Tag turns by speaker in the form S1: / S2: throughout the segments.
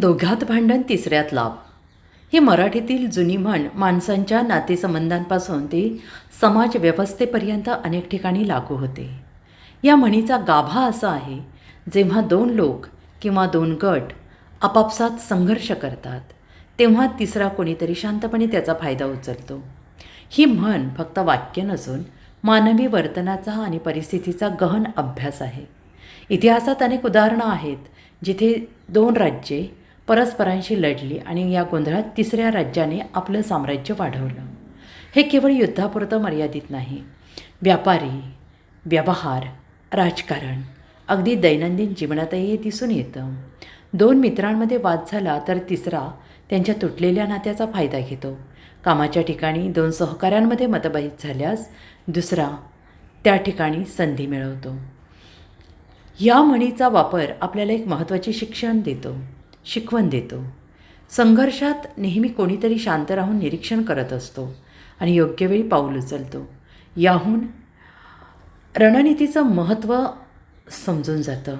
S1: दोघात भांडण तिसऱ्यात लाभ. ही मराठीतील जुनी म्हण माणसांच्या नातेसंबंधांपासून ते समाज व्यवस्थेपर्यंत अनेक ठिकाणी लागू होते. या म्हणीचा गाभा असा आहे जेव्हा दोन लोक किंवा दोन गट आपापसात संघर्ष करतात तेव्हा तिसरा कोणीतरी शांतपणे त्याचा फायदा उचलतो. ही म्हण फक्त वाक्य नसून मानवी वर्तनाचा आणि परिस्थितीचा गहन अभ्यास आहे. इतिहासात अनेक उदाहरणं आहेत जिथे दोन राज्ये परस्परांशी लढली आणि या गोंधळात तिसऱ्या राज्याने आपलं साम्राज्य वाढवलं. हे केवळ युद्धापुरतं मर्यादित नाही. व्यापारी व्यवहार राजकारण अगदी दैनंदिन जीवनातही हे दिसून येतं. दोन मित्रांमध्ये वाद झाला तर तिसरा त्यांच्या तुटलेल्या नात्याचा फायदा घेतो. कामाच्या ठिकाणी दोन सहकाऱ्यांमध्ये मतभेद झाल्यास दुसरा त्या ठिकाणी संधी मिळवतो. या म्हणीचा वापर आपल्याला एक महत्त्वाचे शिक्षण देतो. शिकवण देतो. संघर्षात नेहमी कोणीतरी शांत राहून निरीक्षण करत असतो आणि योग्य वेळी पाऊल उचलतो. याहून रणनीतीचं महत्त्व समजून जातं.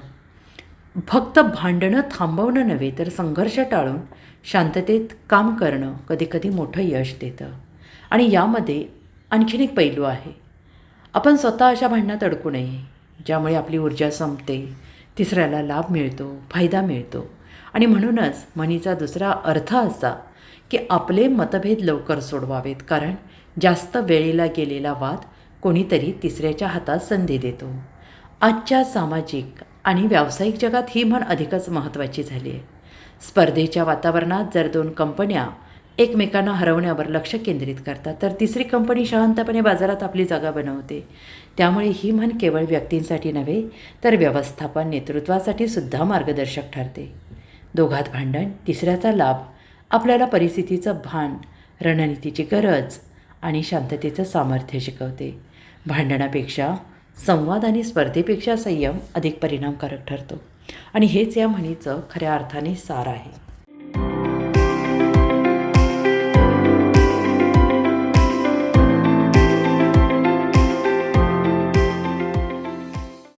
S1: फक्त भांडणं थांबवणं नव्हे तर संघर्ष टाळून शांततेत काम करणं कधीकधी मोठं यश देतं. आणि यामध्ये आणखीन एक पैलू आहे. आपण स्वतः अशा भांडणात अडकू नये ज्यामुळे आपली ऊर्जा संपते तिसऱ्याला लाभ मिळतो फायदा मिळतो. आणि म्हणूनच म्हणीचा दुसरा अर्थ असा की आपले मतभेद लवकर सोडवावेत कारण जास्त वेळेला गेलेला वाद कोणीतरी तिसऱ्याच्या हातात संधी देतो. आजच्या सामाजिक आणि व्यावसायिक जगात ही म्हण अधिकच महत्त्वाची झाली आहे. स्पर्धेच्या वातावरणात जर दोन कंपन्या एकमेकांना हरवण्यावर लक्ष केंद्रित करतात तर तिसरी कंपनी शांतपणे बाजारात आपली जागा बनवते. त्यामुळे ही म्हण केवळ व्यक्तींसाठी नव्हे तर व्यवस्थापन नेतृत्वासाठी सुद्धा मार्गदर्शक ठरते. दोघात भांडण तिसऱ्याचा लाभ आपल्याला परिस्थितीचं भान रणनीतीची गरज आणि शांततेचं सामर्थ्य शिकवते. भांडणापेक्षा संवाद आणि स्पर्धेपेक्षा संयम अधिक परिणामकारक ठरतो. आणि हेच या म्हणीचं खऱ्या अर्थाने सार आहे.